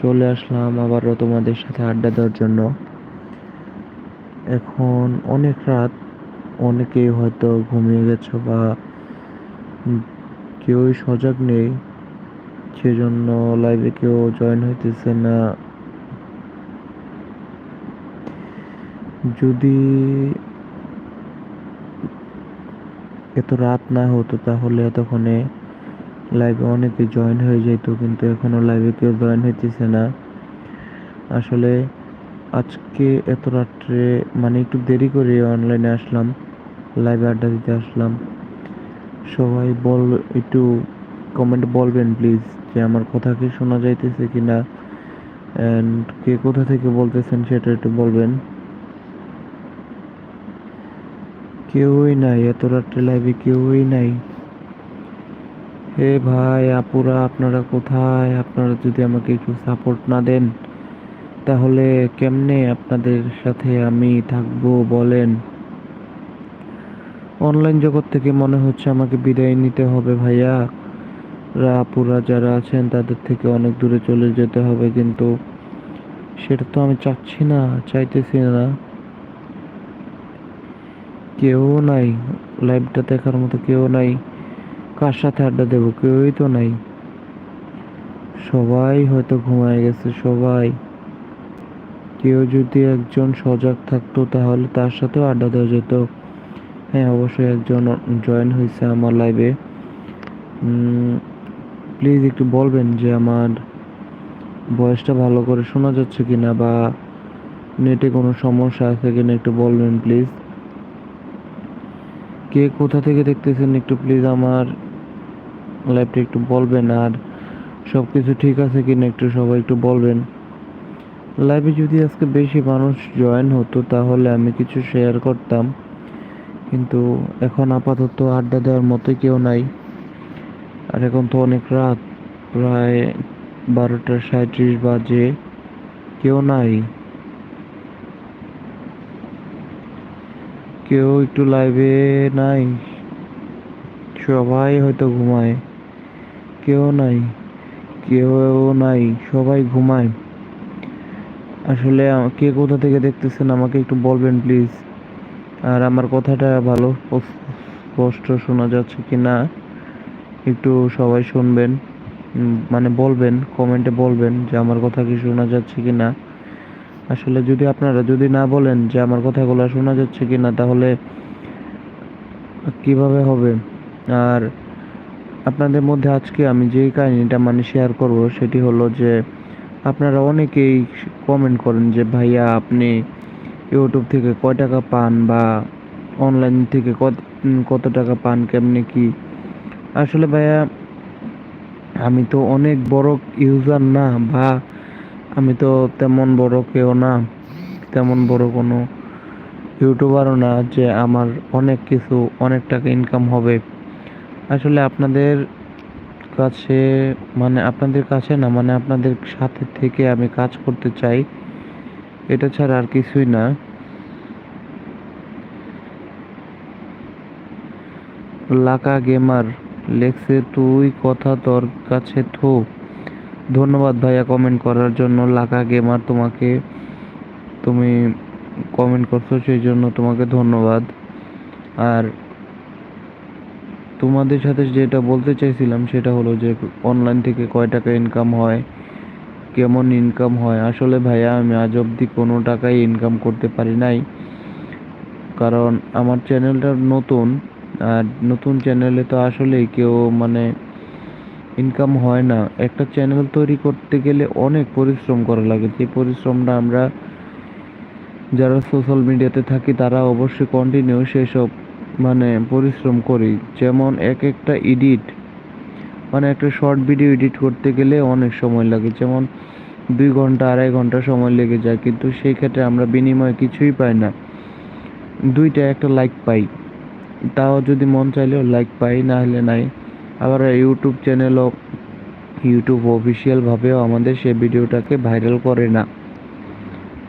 চলে আসলাম আবারও তোমাদের সাথে আড্ডা দেওয়ার জন্য। এখন অনেক রাত, অনেকেই হয়তো ঘুমিয়ে গেছো বা কেউই সজাগ নেই, সেজন্য লাইভে কেউ জয়েন হইতেছে না। যদি এত রাত না হতো তাহলে এতক্ষণে লাইভে অনেকে জয়েন হয়ে যেত কিন্তু এখনও লাইভে কেউ জয়েন হইতেছে না। আসলে আজকে এত রাত্রে মানে একটু দেরি করে অনলাইনে আসলাম লাইভে আড্ডা দিতে আসলাম। সবাই বল, একটু কমেন্ট বলবেন প্লিজ যে আমার কথা কি শোনা যাইতেছে কি না অ্যান্ড কে কোথা থেকে বলতেছেন সেটা একটু বলবেন। কেউই নাই, এত রাত্রে লাইভে কেউই নাই। হে ভাই, আপুরা, আপনারা কোথায়? আপনারা যদি আমাকে একটু সাপোর্ট না দেন, তাহলে কেমনে আপনাদের সাথে আমি থাকব বলেন? অনলাইন জগৎ থেকে মনে হচ্ছে আমাকে বিদায় নিতে হবে ভাইয়া। রা, আপুরা যারা আছেন, তাদের থেকে অনেক দূরে চলে যেতে হবে, কিন্তু সেটা তো আমি চাচ্ছি না, চাইতেছি না। কেউ নাই লাইভটা দেখার মতো কেউ নাই। কার সাথে আড্ডা দেবো? কেউই তো নাই। সবাই হয়তো ঘুমায় গেছে, সবাই। কেউ যদি একজন সজাগ থাকতো, তাহলে তার সাথেও আড্ডা দেওয়া যেত। হ্যাঁ অবশ্যই একজন জয়েন হয়েছে আমার লাইভে প্লিজ একটু বলবেন যে আমার ভয়েসটা ভালো করে শোনা যাচ্ছে কিনা বা নেটে কোনো সমস্যা আছে কিনা একটু বলবেন প্লিজ কে কোথা থেকে দেখতেছেন একটু প্লিজ আমার লাইভটা একটু বলবেন আর সব কিছু ঠিক আছে কিনা একটু সবাই একটু বলবেন। লাইভে যদি আজকে বেশি মানুষ জয়েন হতো, তাহলে আমি কিছু শেয়ার করতাম। কিন্তু এখন আপাতত আড্ডা দেওয়ার মতো কেউ নাই। আর এখন তো অনেক রাত, প্রায় বারোটা সাঁত্রিশ বাজে, কেউ নাই। কেউ একটু লাইভে নাই। সবাই হয়তো ঘুমায়। কেউ নাই কেউ নাই, সবাই ঘুমায়। আসলে কে কোথা থেকে দেখতেছেন আমাকে একটু বলবেন প্লিজ। আর আমার কথাটা ভালো স্প- স্পষ্ট শোনা যাচ্ছে কি না একটু সবাই শুনবেন মানে বলবেন, কমেন্টে বলবেন যে আমার কথা কি শোনা যাচ্ছে কি না আসলে যদি আপনারা যদি না বলেন যে আমার কথাগুলো শোনা যাচ্ছে কি না তাহলে কীভাবে হবে? আর আপনাদের মধ্যে আজকে আমি যেই কাহিনিটা মানে শেয়ার করব সেটি হলো যে আপনারা অনেকেই কমেন্ট করেন যে, ভাইয়া, আপনি ইউটিউব থেকে কয় টাকা পান বা অনলাইন থেকে কত কত টাকা পান, কেমনে কি? আসলে ভাইয়া, আমি তো অনেক বড় ইউজার না বা আমি তো তেমন বড় কেউ না, তেমন বড় কোনো ইউটিউবারও না যে আমার অনেক কিছু, অনেক টাকা ইনকাম হবে। আসলে আপনাদের কাছে মানে আপনাদের কাছে না মানে আপনাদের সাথে থেকে আমি কাজ করতে চাই। এটা ছাড়া আর কিছুই না। লাকা গেমার লেখছে তুই কথা তোর কাছে থো। ধন্যবাদ ভাইয়া কমেন্ট করার জন্য। লাকা গেমার তোমাকে, তুমি কমেন্ট করছ, সেই জন্য তোমাকে ধন্যবাদ। আর তোমাদের সাথে যেটা বলতে চাইছিলাম সেটা হলো যে অনলাইন থেকে কয় টাকা ইনকাম হয়, কেমন ইনকাম হয়? আসলে ভাইয়া, আমি আজ অবধি কোনো টাকাই ইনকাম করতে পারি নাই। কারণ আমার চ্যানেলটা নতুন, আর নতুন চ্যানেলে তো আসলেই কেউ মানে ইনকাম হয় না। একটা চ্যানেল তৈরি করতে গেলে অনেক পরিশ্রম করা লাগে। যে পরিশ্রমটা আমরা যারা সোশ্যাল মিডিয়াতে থাকি, তারা অবশ্যই কন্টিনিউ সেসব মানে পরিশ্রম করি। যেমন এক একটা এডিট মানে একটা শর্ট ভিডিও এডিট করতে গেলে অনেক সময় লাগে। যেমন দুই ঘণ্টা, আড়াই ঘণ্টা সময় লেগে যায়, কিন্তু সেই ক্ষেত্রে আমরা বিনিময়ে কিছুই পাই না। দুইটা একটা লাইক পাই। তাও যদি মন চাইলেও লাইক পাই, না হলে নাই। আবার ইউটিউব চ্যানেলও ইউটিউব অফিসিয়ালভাবেও আমাদের সেই ভিডিওটাকে ভাইরাল করে না।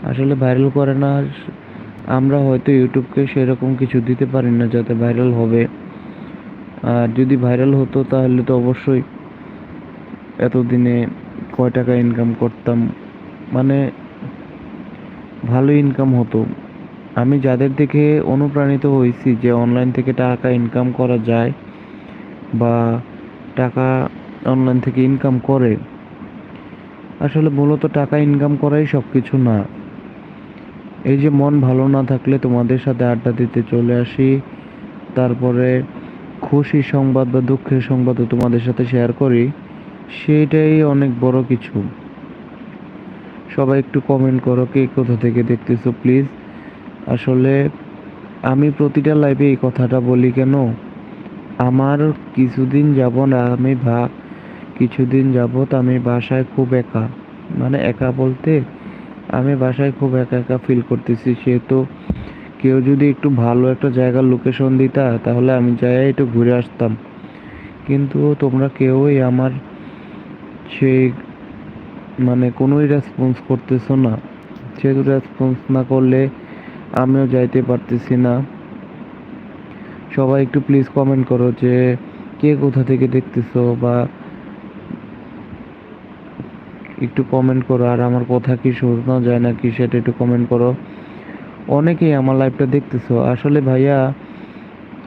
আসলে ভাইরাল করে না আমরা হয়তো ইউটিউবকে সেরকম কিছু দিতে পারি না যাতে ভাইরাল হবে। আর যদি ভাইরাল হতো তাহলে তো অবশ্যই এতদিনে কয় টাকা ইনকাম করতাম। মানে ভালো ইনকাম হতো। আমি যাদের দেখে অনুপ্রাণিত হয়েছি যে অনলাইন থেকে টাকা ইনকাম করা যায় বা টাকা অনলাইন থেকে ইনকাম করে, আসলে মূলত টাকা ইনকাম করাই সব কিছু না। এই যে মন ভালো না থাকলে তোমাদের সাথে আড্ডা দিতে চলে আসি। তারপরে খুশি সংবাদ বা দুঃখের সংবাদও তোমাদের সাথে শেয়ার করি। সেইটাই অনেক বড় কিছু। সবাই একটু কমেন্ট করো, কে কোথা থেকে দেখতেছো প্লিজ আসলে আমি প্রতিটা লাইভে এই কথাটা বলি কেন? আমার কিছুদিন যাব না আমি ভা কিছুদিন যাবত আমি বাসায় খুব একা। মানে একা বলতে আমি বাসায় খুব একা একা ফিল করতেছি, সেহেতু কেউ যদি একটু ভালো একটা জায়গার লোকেশন দিতা, তাহলে আমি যাই একটু ঘুরে আসতাম। কিন্তু তোমরা কেউই আমার সেই মানে কোনোই রেসপন্স করতেছো না। সেহেতু রেসপন্স না করলে আমিও যাইতে পারতেছি না। সবাই একটু প্লিজ কমেন্ট করো যে, কে কোথা থেকে দেখতেছো বা একটু কমেন্ট করো, আর আমার কথা কি শোনা যায় নাকি সেটা একটু কমেন্ট করো। অনেকেই আমার লাইভটা দেখতেছো। আসলে ভাইয়া,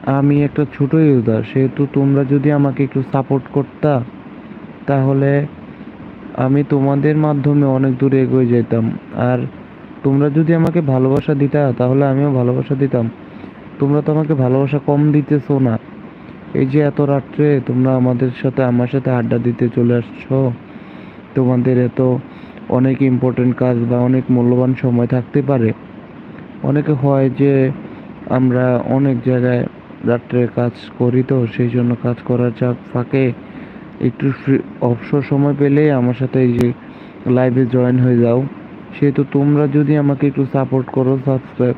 আমি একটা ছোট ইউজার সেহেতু তোমরা যদি আমাকে একটু সাপোর্ট করতা, তাহলে আমি তোমাদের মাধ্যমে অনেক দূরে এগিয়ে যেতাম। আর তোমরা যদি আমাকে ভালোবাসা দিতা, তাহলে আমিও ভালোবাসা দিতাম। তোমরা তো আমাকে ভালোবাসা কম দিতেছো না। এই যে এত রাত্রে তোমরা আমাদের সাথে, আমার সাথে আড্ডা দিতে চলে আসছো। তোমাদের এত অনেক ইম্পর্টেন্ট কাজ বা অনেক মূল্যবান সময় থাকতে পারে। অনেকে হয় যে আমরা অনেক জায়গায় রাত্রে কাজ করি তো, সেই জন্য কাজ করার চাপ ফাঁকে একটু অবসর সময় পেলেই আমার সাথে এই যে লাইভে জয়েন হয়ে যাও। সেহেতু তোমরা যদি আমাকে একটু সাপোর্ট করো সাবস্ক্রাইব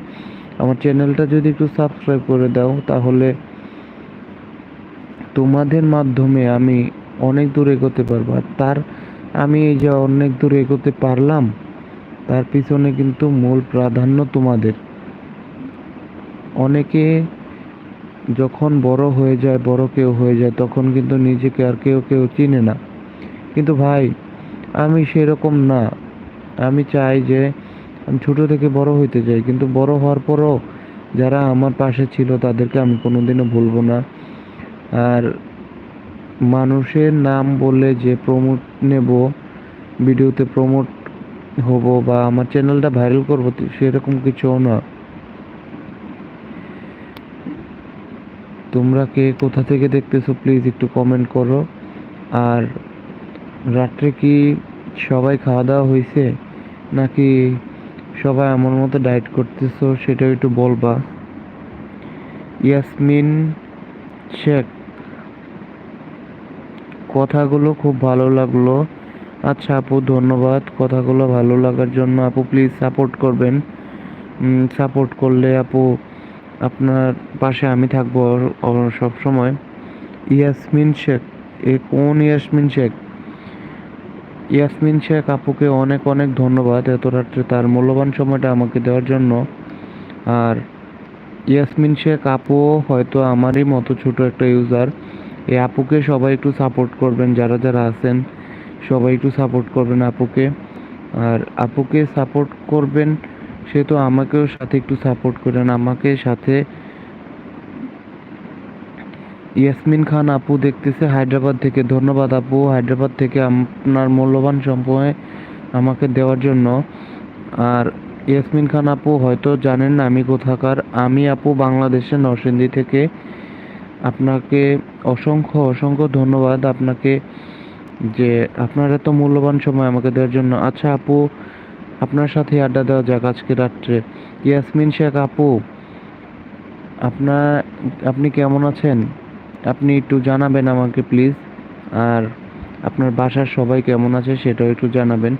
আমার চ্যানেলটা যদি একটু সাবস্ক্রাইব করে দাও, তাহলে তোমাদের মাধ্যমে আমি অনেক দূর এগোতে পারব। আর তার আমি এই যে অনেক দূর এগোতে পারলাম, তার পিছনে কিন্তু মূল প্রাধান্য তোমাদের। অনেকে যখন বড় হয়ে যায়, বড় কেউ হয়ে যায়, তখন কিন্তু নিজেকে আর কেউ কেউ চিনে না। কিন্তু ভাই, আমি সেরকম না। আমি চাই যে, আমি ছোট থেকে বড় হইতে চাই, কিন্তু বড় হওয়ার পরও যারা আমার পাশে ছিল, তাদেরকে আমি কোনোদিনও ভুলবো না। আর মানুষের নাম বলে যে প্রমোট নেব, ভিডিওতে প্রমোট হব বা আমার চ্যানেলটা ভাইরাল করব সেরকম কিছুও না। তোমরা কে কোথা থেকে দেখতেছো প্লিজ একটু কমেন্ট করো। আর রাত্রে কি সবাই খাওয়া দাওয়া হয়েছে নাকি সবাই আমার মতো ডায়েট করতেছো সেটাও একটু বলবা। ইয়াসমিন শেখ কথাগুলো খুব ভালো লাগল। আচ্ছা আপু, ধন্যবাদ। কথাগুলো ভালো লাগার জন্য। আপু প্লিজ সাপোর্ট করবেন। সাপোর্ট করলে আপু, আপনার পাশে আমি থাকব সব সময়। ইয়াসমিন শেখ, এ কোন ইয়াসমিন শেখ? ইয়াসমিন শেখ আপুকে অনেক অনেক ধন্যবাদ এত রাত্রে তার মূল্যবান সময়টা আমাকে দেওয়ার জন্য। আর ইয়াসমিন শেখ আপুও হয়তো আমারই মতো ছোট একটা ইউজার এই আপুকে সবাই একটু সাপোর্ট করবেন, যারা যারা আছেন, সবাই একটু সাপোর্ট করবেন আপুকে। আর আপুকে সাপোর্ট করবেন, সে তো আমাকেও সাথে একটু সাপোর্ট করেন। আমাকে সাথে ইয়াসমিন খান আপু দেখতেছে হায়দ্রাবাদ থেকে। ধন্যবাদ আপু, হায়দ্রাবাদ থেকে আপনার মূল্যবান সময় আমাকে দেওয়ার জন্য। আর ইয়াসমিন খান আপু হয়তো জানেন না আমি কোথাকার। আমি আপু বাংলাদেশের নরসিংদী থেকে। আপনাকে অসংখ্য অসংখ্য ধন্যবাদ আপনাকে যে আপনার এত মূল্যবান সময় আমাকে দেওয়ার জন্য। আচ্ছা আপু, আপনার সাথে আড্ডা দেওয়া যাক আজকে রাত্রে। ইয়াসমিন শেখ আপু আপনার আপনি কেমন আছেন? আপনি একটু জানাবেন আমাকে প্লিজ। আর আপনার বাসার সবাই কেমন আছে সেটাও একটু জানাবেন।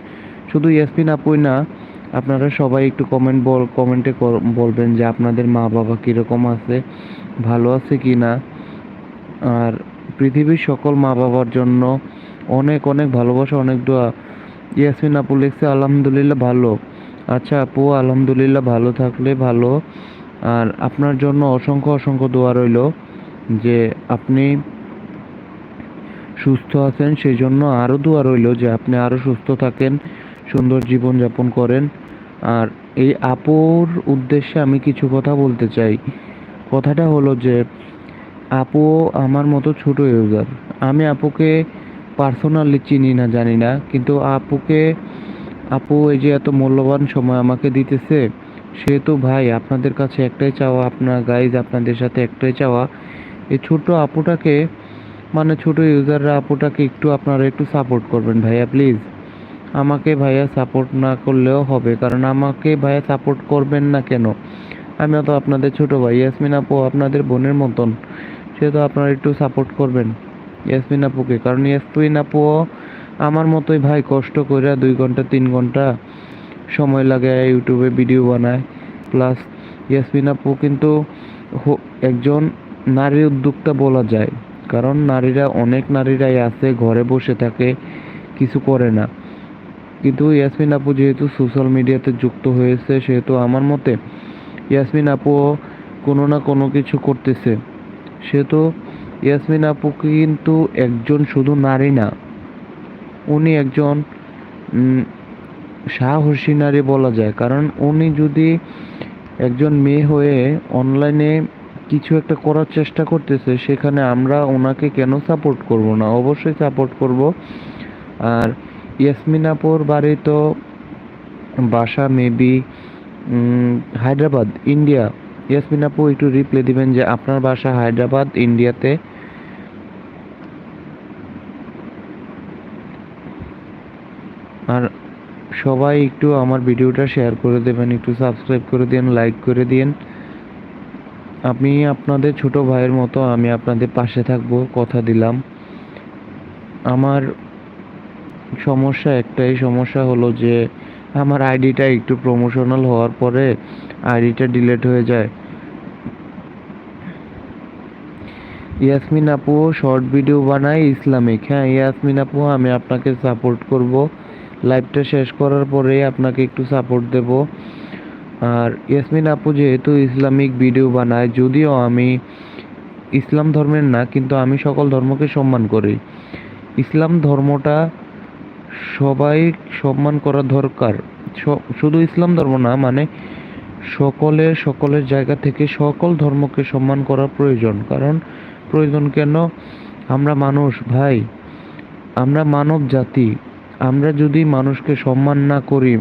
শুধু ইয়াসমিন আপুই না আপনারা সবাই একটু কমেন্ট বল কমেন্টে বলবেন যে আপনাদের মা বাবা কীরকম আছে, ভালো আছে কি না? আর পৃথিবীর সকল মা বাবার জন্য অনেক অনেক ভালোবাসা, অনেক দোয়া। ইয়াসমিন আপু লিখছে, আলহামদুলিল্লাহ ভালো। আচ্ছা আপু, আলহামদুলিল্লাহ ভালো থাকলে ভালো। আর আপনার জন্য অসংখ্য অসংখ্য দোয়া রইল যে আপনি সুস্থ আছেন সেই জন্য আরও দোয়া রইল যে আপনি আরও সুস্থ থাকেন। সুন্দর জীবন যাপন করেন। আর এই আপুর উদ্দেশ্যে আমি কিছু কথা বলতে চাই। কথাটা হলো যে, আপু আমার মতো ছোট ইউজার আমি আপুকে পার্সোনালি চিনি না, জানি না। কিন্তু আপুকে, আপু এই যে এত মূল্যবান সময় আমাকে দিতেছে সেহেতু ভাই আপনাদের কাছে একটাই চাওয়া, আপনার গাইজ আপনাদের সাথে একটাই চাওয়া। এই ছোট আপুটাকে মানে ছোট ইউজাররা আপুটাকে একটু আপনারা একটু সাপোর্ট করবেন ভাইয়া প্লিজ আমাকে ভাইয়া সাপোর্ট না করলেও হবে, কারণ আমাকে ভাইয়া সাপোর্ট করবেন না কেন? আমিও তো আপনাদের ছোট ভাই, ইয়াসমিন আপু আপনাদের বোনের মতন। সেহেতু আপনারা একটু সাপোর্ট করবেন, ইয়াসমিন আপুকে। কারণ ইয়াসমিন আপুও আমার মতোই ভাই, কষ্ট করে দুই ঘণ্টা, তিন ঘণ্টা সময় লাগে ইউটিউবে ভিডিও বানায়। প্লাস ইয়াসমিন আপু কিন্তু একজন নারী উদ্যোক্তা বলা যায়। কারণ নারীরা, অনেক নারীরাই আছে, ঘরে বসে থাকে, কিছু করে না। কিন্তু ইয়াসমিন আপু যেহেতু সোশ্যাল মিডিয়াতে যুক্ত হয়েছে, সেহেতু আমার মতে ইয়াসমিন আপুও কোনো না কোনো কিছু করতেছে। সেহেতু ইয়াসমিন আপু কিন্তু একজন শুধু নারী না, উনি একজন সাহসী নারী বলা যায়। কারণ উনি যদি একজন মেয়ে হয়ে অনলাইনে কিছু একটা করার চেষ্টা করতেছে, সেখানে আমরা ওনাকে কেন সাপোর্ট করব না? অবশ্যই সাপোর্ট করব। আর ইয়াসমিন আপুর বাড়ি তো বাসা, মেবি হায়দ্রাবাদ, ইন্ডিয়া। ইয়াসমিন আপু একটু রিপ্লাই দিবেন যে আপনার বাসা হায়দ্রাবাদ, ইন্ডিয়াতে। আর সবাই একটু আমার ভিডিওটা শেয়ার করে দেবেন, একটু সাবস্ক্রাইব করে দিন লাইক করে দিন। আমি আপনাদের ছোট ভাইয়ের মতো আমি আপনাদের পাশে থাকব, কথা দিলাম। আমার সমস্যা, একটাই সমস্যা হলো যে আমার আইডিটা একটু প্রমোশনাল হওয়ার পরে আইডিটা ডিলেট হয়ে যায়। ইয়াসমিন আপু শর্ট ভিডিও বানায় ইসলামিক। হ্যাঁ ইয়াসমিন আপু, আমি আপনাকে সাপোর্ট করব। লাইভটা শেষ করার পরেই আপনাকে একটু সাপোর্ট দেব। আর ইয়াসমিন আপু যেহেতু ইসলামিক ভিডিও বানায়, যদিও আমি ইসলাম ধর্মের না, কিন্তু আমি সকল ধর্মকে সম্মান করি। ইসলাম ধর্মটা সবাই সম্মান করা দরকার। শুধু ইসলাম ধর্ম না মানে সকলের সকলের জায়গা থেকে সকল ধর্মকে সম্মান করা প্রয়োজন। কারণ প্রয়োজন কেন? আমরা মানুষ, ভাই, আমরা মানব জাতি। আমরা যদি মানুষকে সম্মান না করি,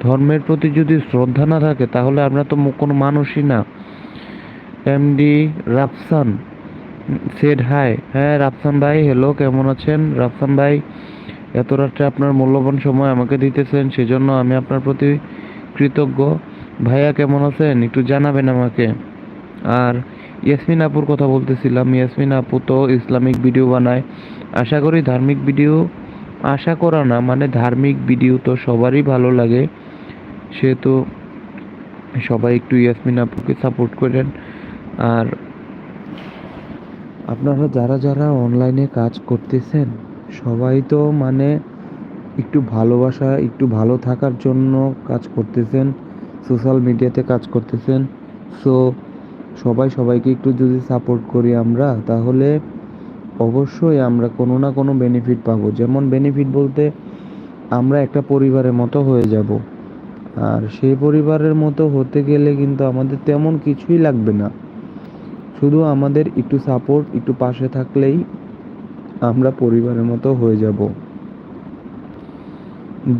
ধর্মের প্রতি যদি শ্রদ্ধা না থাকে, তাহলে আমরা তো কোনো মানুষই না। এমডি রাফসান সেড হাই হ্যাঁ রাফসান ভাই হ্যালো কেমন আছেন? রাফসান ভাই এত রাত্রে আপনার মূল্যবান সময় আমাকে দিতেছেন, সেজন্য আমি আপনার প্রতি কৃতজ্ঞ। ভাইয়া কেমন আছেন? একটু জানাবেন আমাকে। আর ইয়াসমিন আপুর কথা বলতেছিলাম, ইয়াসমিন আপু তো ইসলামিক ভিডিও বানায়। আশা করি ধার্মিক ভিডিও, আশা করা না মানে ধার্মিক ভিডিও তো সবারই ভালো লাগে। সেহেতু সবাই একটু ইয়াসমিন আপুকে সাপোর্ট করেন। আর আপনারা যারা যারা অনলাইনে কাজ করতেছেন সবাই তো মানে একটু ভালোবাসা, একটু ভালো থাকার জন্য কাজ করতেছেন সোশ্যাল মিডিয়াতে কাজ করতেছেন। সো সবাই সবাইকে একটু যদি সাপোর্ট করি আমরা, তাহলে অবশ্যই আমরা কোনো না কোনো বেনিফিট পাবো। যেমন বেনিফিট বলতে আমরা একটা পরিবারের মতো হয়ে যাব। আর সেই পরিবারের মতো হতে গেলে কিন্তু আমাদের তেমন কিছুই লাগবে না। শুধু আমাদের একটু সাপোর্ট একটু পাশে থাকলেই আমরা পরিবারের মতো হয়ে যাব।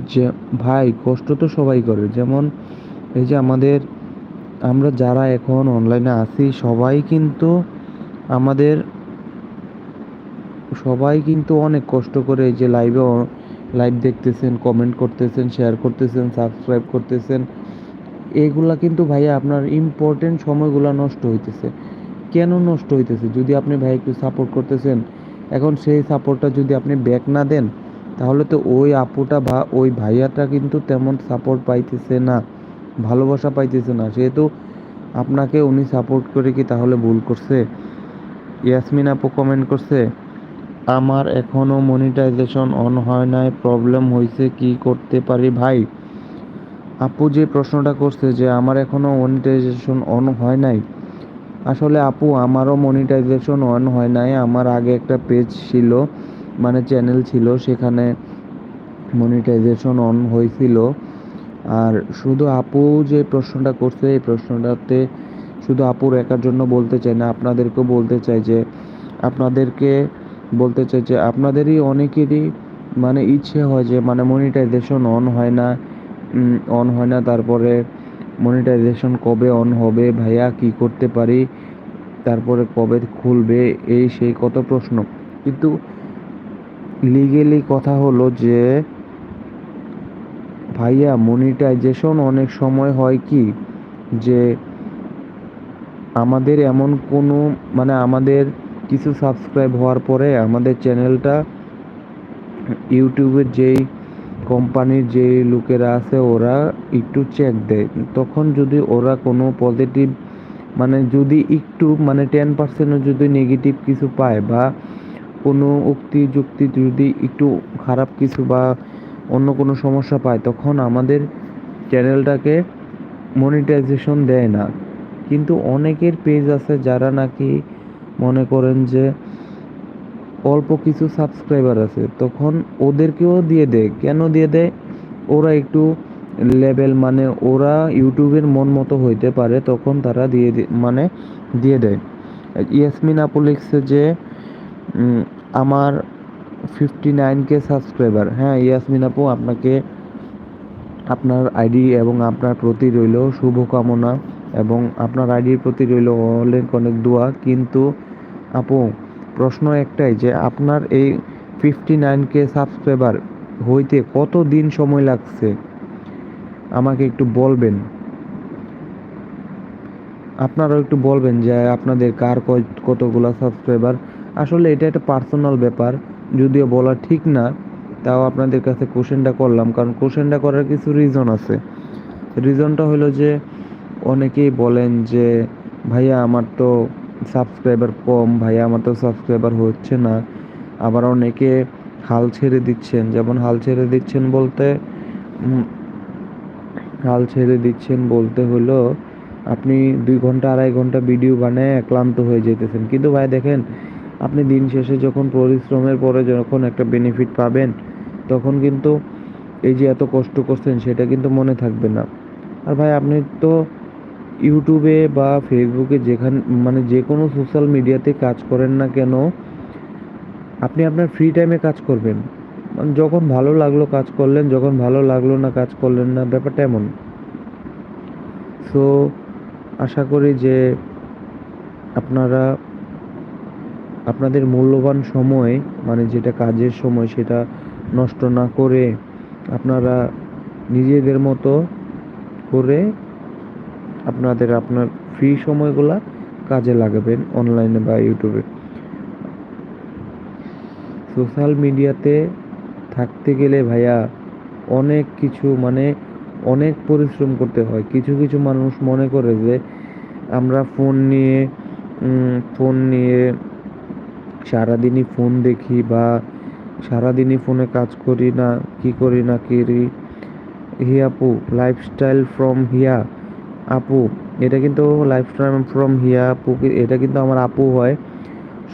যে, ভাই, কষ্ট তো সবাই করে। যেমন এই যে আমাদের, আমরা যারা এখন অনলাইনে আছি, সবাই কিন্তু আমাদের, সবাই কিন্তু অনেক কষ্ট করে এই যে লাইভে লাইভ দেখতেছেন কমেন্ট করতেছেন শেয়ার করতেছেন সাবস্ক্রাইব করতেছেন। এগুলা কিন্তু ভাইয়া আপনার ইম্পর্টেন্ট সময়গুলো নষ্ট হইতেছে। কেন নষ্ট হইতেছে? যদি আপনি ভাই একটু সাপোর্ট করতেছেন এখন সেই সাপোর্টটা যদি আপনি ব্যাক না দেন, তাহলে তো ওই আপুটা বা ওই ভাইয়াটা কিন্তু তেমন সাপোর্ট পাইতেছে না, ভালোবাসা পাইতেছে না। সেহেতু আপনাকে উনি সাপোর্ট করে কি তাহলে ভুল করছে? ইয়াসমিন আপু কমেন্ট করছে, আমার এখনও মনিটাইজেশন অন হয় নাই প্রবলেম হয়েছে কি করতে পারি ভাই? আপু যে প্রশ্নটা করছে যে, আমার এখনও মনিটাইজেশন অন হয় নাই আসলে আপু, আমারও মনিটাইজেশন অন হয় নাই। আমার আগে একটা পেজ ছিল মানে চ্যানেল ছিল, সেখানে মনিটাইজেশন অন হয়েছিল। আর শুধু আপু যে প্রশ্নটা করছে, এই প্রশ্নটাতে শুধু আপুর একার জন্য বলতে চাই না, আপনাদেরকেও বলতে চাই যে, আপনাদেরকে বলতে চাই যে, আপনাদেরই অনেকেরই মানে ইচ্ছে হয় যে মানে মনিটাইজেশন অন হয় না অন হয় না, তারপরে মনিটাইজেশন কবে অন হবে, ভাইয়া কি করতে পারি, তারপরে কবে খুলবে, এই সেই কত প্রশ্ন। কিন্তু লিগেলি কথা হলো যে, ভাইয়া মনিটাইজেশন অনেক সময় হয় কি, যে আমাদের এমন কোনো মানে আমাদের কিছু সাবস্ক্রাইব হওয়ার পরে আমাদের চ্যানেলটা ইউটিউবের যেই কোম্পানির যে লোকেরা আছে, ওরা একটু চেক দেয়। তখন যদি ওরা কোনো পজিটিভ মানে যদি একটু মানে টেন পার্সেন্টও যদি নেগেটিভ কিছু পায় বা কোনো উক্তি যুক্তি যদি একটু খারাপ কিছু বা অন্য কোনো সমস্যা পায়, তখন আমাদের চ্যানেলটাকে মনিটাইজেশন দেয় না। কিন্তু অনেকের পেজ আছে যারা নাকি মনে করেন যে অল্প কিছু সাবস্ক্রাইবার আছে, তখন ওদেরকেও দিয়ে দেয় কেন দিয়ে দেয় ওরা একটু লেভেল মানে ওরা ইউটিউবের মন মতো হইতে পারে, তখন তারা দিয়ে মানে দিয়ে দেয়। ইয়াসমিন আপু লিখছে যে আমার ফিফটি নাইন কে সাবস্ক্রাইবার হ্যাঁ ইয়াসমিন আপু, আপনাকে আপনার আইডি এবং আপনার প্রতি রইল শুভকামনা এবং আপনার আইডির প্রতি রইল অনেক অনেক দোয়া। কিন্তু আপু প্রশ্ন একটাই যে আপনার এই ফিফটি নাইন কে সাবস্ক্রাইবার হইতে কত দিন সময় লাগছে? আমাকে একটু বলবেন। আপনারাও একটু বলবেন যে আপনাদের কার কতগুলো সাবস্ক্রাইবার আসলে এটা একটা পার্সোনাল ব্যাপার, যদিও বলা ঠিক না, তাও আপনাদের কাছে কোশ্চেনটা করলাম, কারণ কোশ্চেনটা করার কিছু রিজন আছে। রিজনটা হলো যে, অনেকেই বলেন যে, ভাইয়া, আমার তো সাবস্ক্রাইবার কম, ভাইয়া আমার তো সাবস্ক্রাইবার হচ্ছে না। আবার অনেকে হাল ছেড়ে দিচ্ছেন, যেমন হাল ছেড়ে দিচ্ছেন বলতে হাল ছেড়ে দিচ্ছেন বলতে হলো, আপনি দুই ঘণ্টা, আড়াই ঘণ্টা ভিডিও বানায় ক্লান্ত হয়ে যেতেছেন। কিন্তু ভাই দেখেন, আপনি দিন শেষে যখন পরিশ্রমের পরে যখন একটা বেনিফিট পাবেন, তখন কিন্তু এই যে এত কষ্ট করছেন, সেটা কিন্তু মনে থাকবে না। আর ভাই আপনি তো ইউটিউবে বা ফেসবুকে যেখানে মানে যে কোনো সোশ্যাল মিডিয়াতে কাজ করেন না কেন, আপনি আপনার ফ্রি টাইমে কাজ করবেন। মানে যখন ভালো লাগল কাজ করলেন, যখন ভালো লাগল না কাজ করলেন না, ব্যাপারটা এমন। সো আশা করি যে আপনারা, আপনাদের মূল্যবান সময় মানে যেটা কাজের সময় সেটা নষ্ট না করে আপনারা নিজেদের মতো করে আপনাদের আপনার ফ্রি সময়গুলা কাজে লাগাবেন অনলাইনে বা ইউটিউবে সোশ্যাল মিডিয়াতে থাকতে গেলে ভাইয়া অনেক কিছু মানে অনেক পরিশ্রম করতে হয়। কিছু কিছু মানুষ মনে করে যে আমরা ফোন নিয়ে ফোন নিয়ে সারাদিনই ফোন দেখি বা সারাদিনই ফোনে কাজ করি না, কি করি না করি। হিয়াপু লাইফস্টাইল ফ্রম হিয়া আপু, এটা কিন্তু লাইফস্টাইল ফ্রম হিয়া আপু এটা কিন্তু আমার আপু হয়।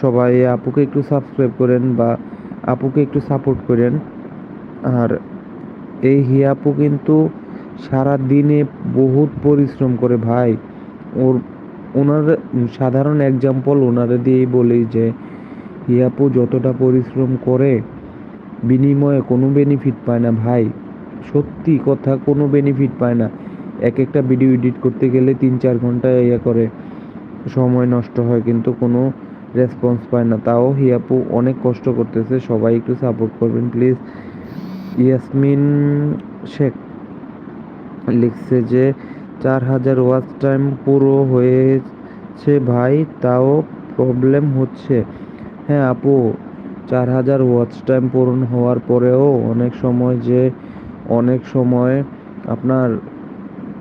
সবাই আপুকে একটু সাবস্ক্রাইব করেন বা আপুকে একটু সাপোর্ট করেন। আর এই হিয়া আপু কিন্তু সারা দিনে বহুত পরিশ্রম করে ভাই। ওর, ওনার সাধারণ এক্সাম্পল ওনারে দিয়েই বলি যে হিয়াপু যতটা পরিশ্রম করে, বিনিময়ে কোনো বেনিফিট পায় না ভাই। সত্যি কথা কোনো বেনিফিট পায় না। এক একটা ভিডিও এডিট করতে গেলে তিন চার ঘণ্টা ইয়ে করে, সময় নষ্ট হয়, কিন্তু কোনো রেসপন্স পায় না। তাও হিয়াপু অনেক কষ্ট করতেছে, সবাই একটু সাপোর্ট করবেন প্লিজ ইয়াসমিন শেখ লিখছে যে, চার হাজার ওয়াচ টাইম পুরো হয়েছে ভাই, তাও প্রবলেম হচ্ছে। হ্যাঁ আপু, চার হাজার ওয়াচ টাইম পূরণ হওয়ার পরেও অনেক সময় যে, অনেক সময় আপনার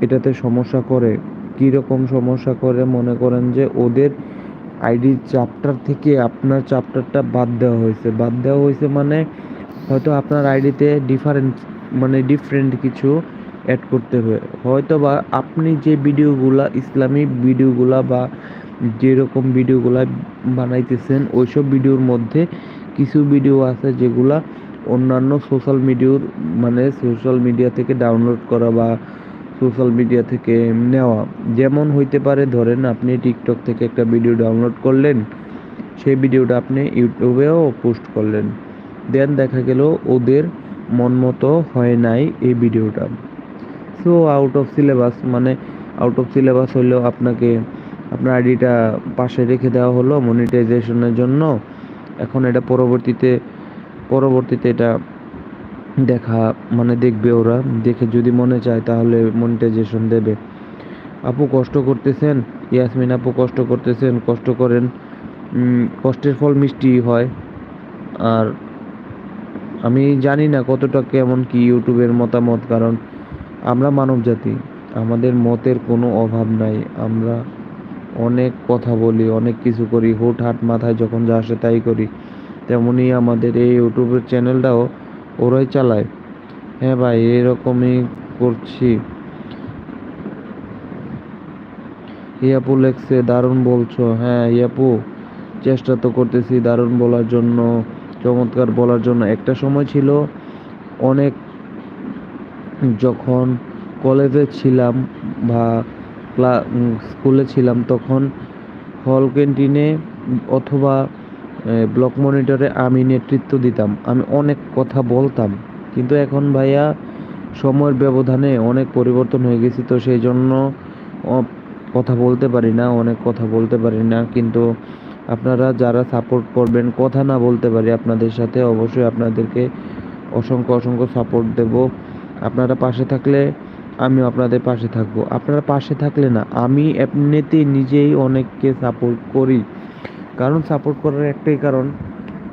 এটাতে সমস্যা করে? কীরকম সমস্যা করে? মনে করেন যে ওদের আইডি চ্যাপ্টার থেকে আপনার চ্যাপ্টারটা বাদ দেওয়া হয়েছে। বাদ দেওয়া হয়েছে মানে হয়তো আপনার আইডিতে ডিফারেন্ট মানে ডিফারেন্ট কিছু অ্যাড করতে হবে। হয়তো বা আপনি যে ভিডিওগুলা ইসলামিক ভিডিওগুলা বা যেরকম ভিডিওগুলা বানাইতেছেন, ওইসব ভিডিওর মধ্যে কিছু ভিডিও আছে যেগুলা অন্যান্য সোশ্যাল মিডিয়ার মানে সোশ্যাল মিডিয়া থেকে ডাউনলোড করা বা সোশ্যাল মিডিয়া থেকে নেওয়া। যেমন হইতে পারে, ধরেন আপনি টিকটক থেকে একটা ভিডিও ডাউনলোড করলেন, সেই ভিডিওটা আপনি ইউটিউবেও পোস্ট করলেন। দেন দেখা গেল ওদের মন মতো হয় নাই এই ভিডিওটা সো আউট অফ সিলেবাস মানে আউট অফ সিলেবাস হলেও আপনাকে, আপনার আইডিটা পাশে রেখে দেওয়া হলো মনিটাইজেশনের জন্য। এখন এটা পরবর্তীতে পরবর্তীতে এটা দেখা মানে দেখবে ওরা। দেখে যদি মনে চায়, তাহলে মনিটাইজেশন দেবে। আপু কষ্ট করতেছেন? ইয়াসমিন আপু কষ্ট করতেছেন, কষ্ট করেন। কষ্টের ফল মিষ্টি হয়। আর আমি জানি না কতটা কেমন কি ইউটিউবের মতামত, কারণ আমরা মানব জাতি। আমাদের মতের কোনো অভাব নাই। আমরা অনেক কথা বলি, অনেক কিছু করি। হুটহাট মাথায় যখন যা আসে তাই করি। তেমনি আমাদের এই ইউটিউবের চ্যানেলটাও ওরাই চালায়। হ্যাঁ ভাই, এরকমই করছি। ইয়াপু লেখছে, দারুণ বলছো। হ্যাঁ ইয়াপু, চেষ্টা তো করতেছি দারুণ বলার জন্য, চমৎকার বলার জন্য। একটা সময় ছিল অনেক যখন কলেজে ছিলাম বা ক্লা স্কুলে ছিলাম, তখন হল ক্যান্টিনে অথবা ব্লক মনিটরে আমি নেতৃত্ব দিতাম। আমি অনেক কথা বলতাম। কিন্তু এখন ভাইয়া সময়ের ব্যবধানে অনেক পরিবর্তন হয়ে গেছি, তো সেই জন্য কথা বলতে পারি না, অনেক কথা বলতে পারি না। কিন্তু আপনারা যারা সাপোর্ট করবেন, কথা না বলতে পারি আপনাদের সাথে অবশ্যই আপনাদেরকে অসংখ্য অসংখ্য সাপোর্ট দেব। আপনারা পাশে থাকলে আমিও আপনাদের পাশে থাকব। আপনারা পাশে থাকলে না, আমি এমনিতেই নিজেই অনেককে সাপোর্ট করি। কারণ সাপোর্ট করার একটাই কারণ।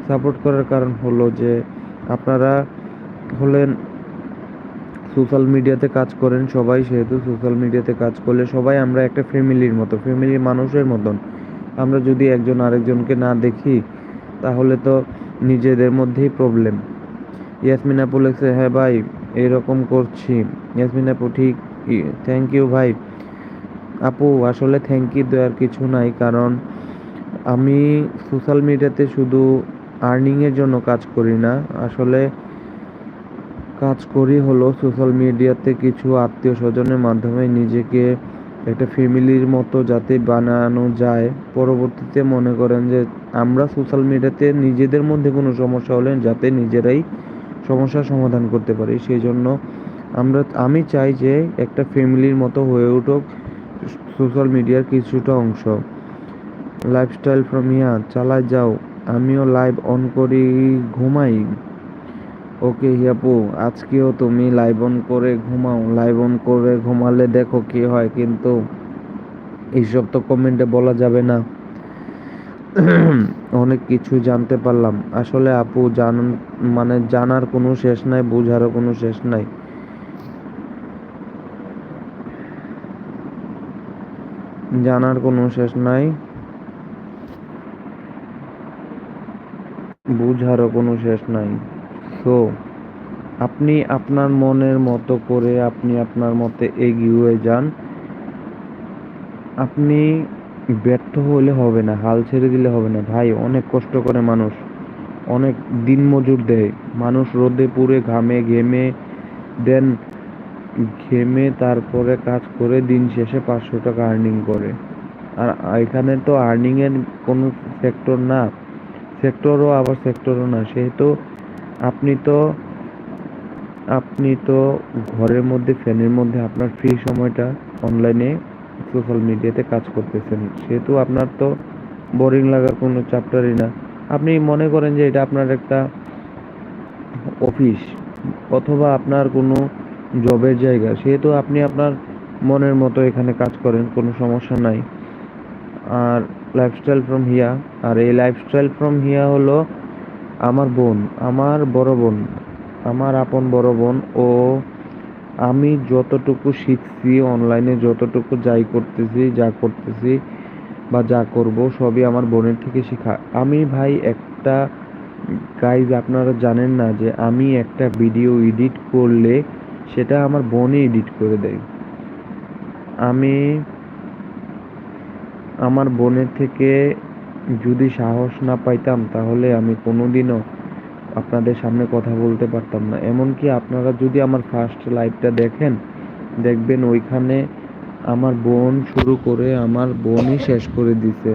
সাপোর্ট করার কারণ হলো যে আপনারা হলেন সোশ্যাল মিডিয়াতে কাজ করেন সবাই, সেহেতু সোশ্যাল মিডিয়াতে কাজ করলে সবাই আমরা একটা ফ্যামিলির মতো, ফ্যামিলির মানুষের মতন। আমরা যদি একজন আরেকজনকে না দেখি, তাহলে তো নিজেদের মধ্যেই প্রবলেম ইয়াসমিন লেখছে হ্যাঁ ভাই, এরকম করছি। ইয়াসমিন আপু, ঠিক থ্যাংক ইউ ভাই। আপু, আসলে থ্যাংক ইউ দেওয়ার কিছু নাই, কারণ আমি সোশ্যাল মিডিয়াতে শুধু আর্নিংয়ের জন্য কাজ করি না, আসলে কাজ করি হলো সোশ্যাল মিডিয়াতে কিছু আত্মীয় স্বজনের মাধ্যমে নিজেকে একটা ফ্যামিলির মতো যাতে বানানো যায়। পরবর্তীতে মনে করেন যে আমরা সোশ্যাল মিডিয়াতে নিজেদের মধ্যে কোনো সমস্যা হলে যাতে নিজেরাই সমস্যার সমাধান করতে পারি। সেই জন্য আমরা, আমি চাই যে একটা ফ্যামিলির মতো হয়ে উঠুক সোশ্যাল মিডিয়ার কিছুটা অংশ। লাইফস্টাইল ফ্রম হিয়া চালায় যাও। আমিও লাইভ অন করি, ঘুমাই। ওকে হিয়াপু, আজকেও তুমি লাইভ অন করে ঘুমাও। লাইভ অন করে ঘুমালে দেখো কি হয়, কিন্তু এইসব তো কমেন্টে বলা যাবে না। অনেক কিছু জানতে পারলাম। আসলে আপু জান মানে জানার কোনো শেষ নাই, বোঝারও কোনো শেষ নাই। জানার কোনো শেষ নাই। বুঝারও কোনো শেষ নাই। সো, আপনি আপনার মনের মতো করে আপনি আপনার মতে এগিয়ে যান। আপনি ব্যর্থ হলে হবে না, হাল ছেড়ে দিলে হবে না। ভাই, অনেক কষ্ট করে মানুষ, অনেক দিন মজুর দেয়। মানুষ রোদে পুড়ে ঘামে, ঘেমে, দেন ঘেমে তারপরে কাজ করে দিন শেষে পাঁচশো টাকা আর্নিং করে। আর এখানে তো আর্নিংয়ের কোনো সেক্টর না। সেক্টরও আবার সেক্টরও না। সেহেতু আপনি তো আপনি তো ঘরের মধ্যে, ফ্যানের মধ্যে আপনার ফ্রি সময়টা অনলাইনে সোশ্যাল মিডিয়াতে কাজ করতেছেন। সেহেতু আপনার তো বোরিং লাগার কোনো চ্যাপ্টারই না। আপনি মনে করেন যে এটা আপনার একটা অফিস অথবা আপনার কোনো জবের জায়গা। সেহেতু আপনি আপনার মনের মতো এখানে কাজ করেন, কোনো সমস্যা নাই। আর লাইফস্টাইল ফ্রম হিয়া আর এই লাইফস্টাইল ফ্রম হিয়া হলো আমার বোন, আমার বড় বোন, আমার আপন বড় বোন। ও, আমি যতটুকু শিখছি অনলাইনে যতটুকু যাই করতেছি, যা করতেছি বা যা করব, সবই আমার বোনের থেকে শেখা। আমি ভাই একটা গাইজ আপনারা জানেন না যে আমি একটা ভিডিও এডিট করলে সেটা আমার বোনই এডিট করে দেয়। আমি আমার বোনের থেকে যদি সাহস না পাইতাম, তাহলে আমি কোনোদিনও আপনাদের সামনে কথা বলতে পারতাম না। এমনকি আপনারা যদি আমার ফার্স্ট লাইভটা দেখেন, দেখবেন ওইখানে আমার বোন শুরু করে আমার বোনই শেষ করে দিছে।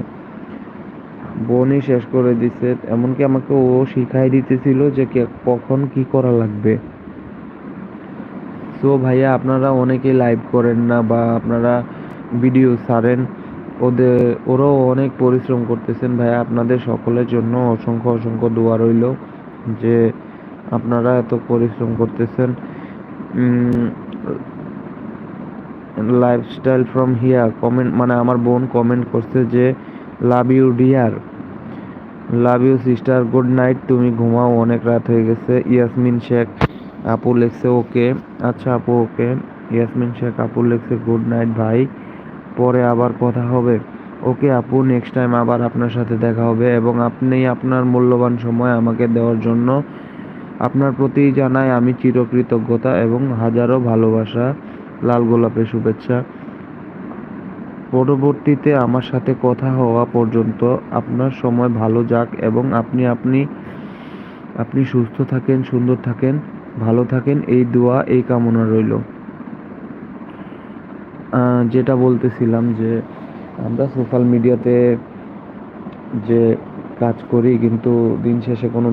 বোনই শেষ করে দিছে। এমনকি আমাকে ও শিখাই দিতেছিল যে কখন কি করা লাগবে। সো ভাইয়া, আপনারা অনেকেই লাইভ করেন না বা আপনারা ভিডিও ছাড়েন। ওদের ওরাও অনেক পরিশ্রম করতেছেন। ভাইয়া, আপনাদের সকলের জন্য অসংখ্য অসংখ্য দোয়া রইল যে আপনারা এত পরিশ্রম করতেছেন। লাইফস্টাইল ফ্রম হিয়ার কমেন্ট মানে আমার বোন কমেন্ট করছে যে love you dear love you sister good night তুমি ঘুমাও, অনেক রাত হয়ে গেছে। ইয়াসমিন শেখ, আপু লেখছে ওকে আচ্ছা আপু ওকে ইয়াসমিন শেখ, আপু লেখছে গুড নাইট ভাই পরে আবার কথা হবে। ওকে আপু নেক্সট টাইম আবার আপনার সাথে দেখা হবে এবং আপনি আপনার মূল্যবান সময় আমাকে দেওয়ার জন্য আপনার প্রতি জানাই আমি চিরকৃতজ্ঞতা এবং হাজারো ভালোবাসা, লাল গোলাপের শুভেচ্ছা। পরবর্তীতে আমার সাথে কথা হওয়া পর্যন্ত আপনার সময় ভালো যাক এবং আপনি আপনি আপনি সুস্থ থাকেন, সুন্দর থাকেন, ভালো থাকেন। এই দোয়া, এই কামনা রইল। যেটা বলতেছিলাম যে আমরা সোশ্যাল মিডিয়াতে যে কাজ করি কিন্তু দিন শেষে কোনো